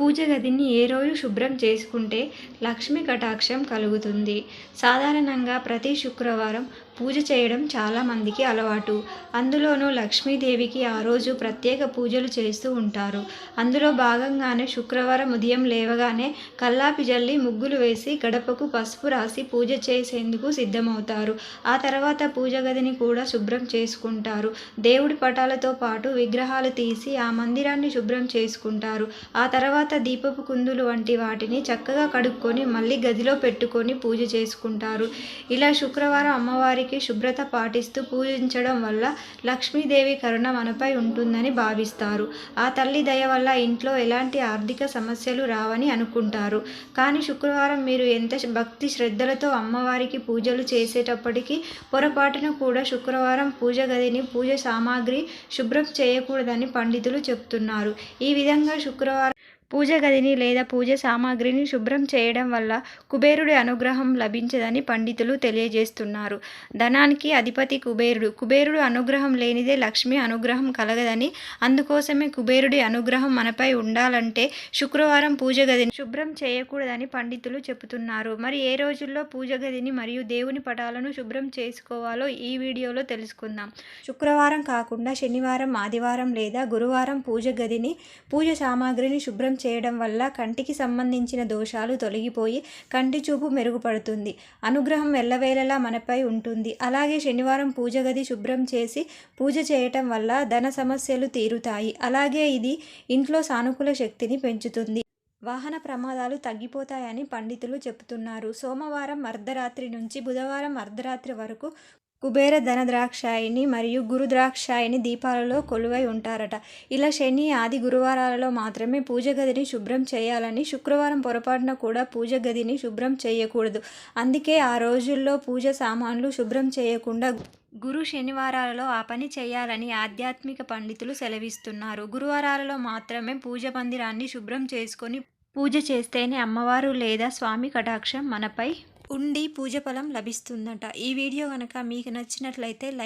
పూజ గదిని ఏ రోజు శుభ్రం చేసుకుంటే లక్ష్మీ కటాక్షం కలుగుతుంది. సాధారణంగా ప్రతి శుక్రవారం పూజ చేయడం చాలామందికి అలవాటు. అందులోనూ లక్ష్మీదేవికి ఆ రోజు ప్రత్యేక పూజలు చేస్తూ ఉంటారు. అందులో భాగంగానే శుక్రవారం ఉదయం లేవగానే కల్లాపి జల్లి ముగ్గులు వేసి గడపకు పసుపు రాసి పూజ చేసేందుకు సిద్ధమవుతారు. ఆ తర్వాత పూజ గదిని కూడా శుభ్రం చేసుకుంటారు. దేవుడి పటాలతో పాటు విగ్రహాలు తీసి ఆ మందిరాన్ని శుభ్రం చేసుకుంటారు. ఆ తర్వాత దీపపు కుందులు వంటి వాటిని చక్కగా కడుక్కొని మళ్ళీ గదిలో పెట్టుకొని పూజ చేసుకుంటారు. ఇలా శుక్రవారం అమ్మవారికి శుభ్రత పాటిస్తూ పూజించడం వల్ల లక్ష్మీదేవి కరుణ మనపై ఉంటుందని భావిస్తారు. ఆ తల్లి దయ వల్ల ఇంట్లో ఎలాంటి ఆర్థిక సమస్యలు రావని అనుకుంటారు. కానీ శుక్రవారం మీరు ఎంత భక్తి శ్రద్ధలతో అమ్మవారికి పూజలు చేసేటప్పటికీ పొరపాటున కూడా శుక్రవారం పూజ గదిని పూజ సామాగ్రి శుభ్రం చేయకూడదని పండితులు చెప్తున్నారు. ఈ విధంగా శుక్రవారం పూజ గదిని లేదా పూజ సామాగ్రిని శుభ్రం చేయడం వల్ల కుబేరుడి అనుగ్రహం లభించదని పండితులు తెలియజేస్తున్నారు. ధనానికి అధిపతి కుబేరుడు. కుబేరుడు అనుగ్రహం లేనిదే లక్ష్మి అనుగ్రహం కలగదని అందుకోసమే కుబేరుడి అనుగ్రహం మనపై ఉండాలంటే శుక్రవారం పూజ గదిని శుభ్రం చేయకూడదని పండితులు చెబుతున్నారు. మరి ఏ రోజుల్లో పూజ గదిని మరియు దేవుని పటాలను శుభ్రం చేసుకోవాలో ఈ వీడియోలో తెలుసుకుందాం. శుక్రవారం కాకుండా శనివారం ఆదివారం లేదా గురువారం పూజ గదిని పూజ సామాగ్రిని శుభ్రం చేయడం వల్ల కంటికి సంబంధించిన దోషాలు తొలగిపోయి కంటి చూపు మెరుగుపడుతుంది. అనుగ్రహం ఎల్లవేళలా మనపై ఉంటుంది. అలాగే శనివారం పూజ గది శుభ్రం చేసి పూజ చేయటం వల్ల ధన సమస్యలు తీరుతాయి. అలాగే ఇది ఇంట్లో సానుకూల శక్తిని పెంచుతుంది. వాహన ప్రమాదాలు తగ్గిపోతాయని పండితులు చెబుతున్నారు. సోమవారం అర్ధరాత్రి నుంచి బుధవారం అర్ధరాత్రి వరకు కుబేర ధనద్రాక్షాయిని మరియు గురు ద్రాక్షాయిని దీపాలలో కొలువై ఉంటారట. ఇలా శని ఆది గురువారాలలో మాత్రమే పూజ గదిని శుభ్రం చేయాలని శుక్రవారం పొరపాటున కూడా పూజ గదిని శుభ్రం చేయకూడదు. అందుకే ఆ రోజుల్లో పూజ సామాన్లు శుభ్రం చేయకుండా గురు శనివారాలలో ఆ పని చేయాలని ఆధ్యాత్మిక పండితులు సెలవిస్తున్నారు. గురువారాలలో మాత్రమే పూజ మందిరాన్ని శుభ్రం చేసుకొని పూజ చేస్తేనే అమ్మవారు లేదా స్వామి కటాక్షం మనపై ఉండి పూజ ఫలం లభిస్తుందట. ఈ వీడియో కనుక మీకు నచ్చినట్లయితే లైక్